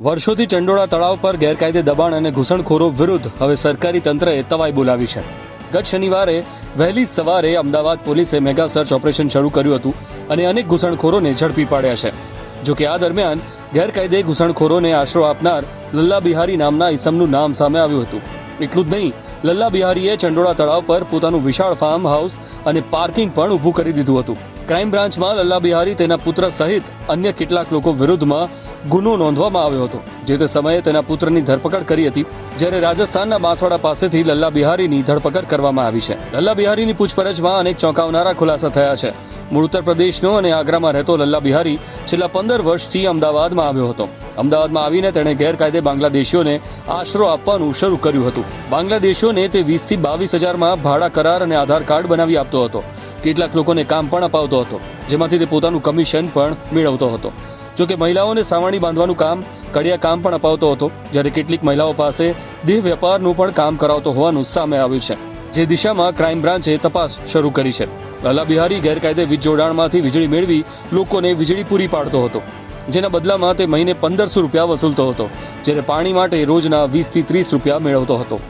વર્ષોથી ચંડોળા તળાવ પર ગેરકાયદે દબાણ અને ઘૂસણખોરો વિરુદ્ધ હવે સરકારી તંત્રએ તવાઈ બોલાવી છે. ગત શનિવારે વહેલી સવારે અમદાવાદ પોલીસે મેગા સર્ચ ઓપરેશન શરૂ કર્યું હતું અને અનેક ઘૂસણખોરોને ઝડપી પાડ્યા છે. જો કે આ દરમિયાન ગેરકાયદે ઘૂસણખોરોને આશરો આપનાર લલ્લા બિહારી નામના ઈસમનું નામ સામે આવ્યું હતું. એટલું જ નહીં, લલ્લા બિહારીએ ચંડોળા તળાવ પર પોતાનું વિશાળ ફાર્મ હાઉસ અને પાર્કિંગ પણ ઊભું કરી દીધું હતું. ક્રાઇમ બ્રાન્ચમાં લલ્લા બિહારી તેના પુત્ર સહિત અન્ય કેટલાક લોકો વિરુદ્ધમાં ગુનો નોંધવામાં આવ્યો હતો. જે તે સમયે તેના પુત્રની ધરપકડ કરી હતી, જ્યારે રાજસ્થાનના બાંસવાડા પાસેથી લલ્લા બિહારીની ધરપકડ કરવામાં આવી છે. લલ્લા બિહારીની પૂછપરછમાં અનેક ચોંકાવનારા ખુલાસા થયા છે. મૂળ ઉત્તર પ્રદેશનો અને આગ્રામાં રહેતો લલ્લા બિહારી છેલ્લા પંદર વર્ષથી અમદાવાદમાં આવ્યો હતો. અમદાવાદમાં આવીને તેણે ગેરકાયદે બાંગ્લાદેશીઓને આશરો આપવાનું શરૂ કર્યું હતું. બાંગ્લાદેશીઓને તે વીસથી બાવીસ હજારમાં ભાડા કરાર અને આધાર કાર્ડ બનાવી આપતો હતો. કેટલાક લોકોને કામ પણ અપાવતો હતો, જેમાંથી તે પોતાનું કમિશન પણ મેળવતો હતો. જો કે મહિલાઓને સાવાણી બાંધવાનું કામ, કડિયા કામ પણ અપાવતો હતો, જ્યારે કેટલીક મહિલાઓ પાસે દેહ વેપારનું પણ કામ કરાવતો હોવાનું સામે આવ્યું છે. જે દિશામાં ક્રાઇમ બ્રાન્ચે તપાસ શરૂ કરી છે. લાલા બિહારી ગેરકાયદે વીજ જોડાણમાંથી વીજળી મેળવી લોકોને વીજળી પૂરી પાડતો હતો. જેના બદલામાં તે મહિને પંદરસો રૂપિયા વસૂલતો હતો, જ્યારે પાણી માટે રોજના વીસથી ત્રીસ રૂપિયા મેળવતો હતો.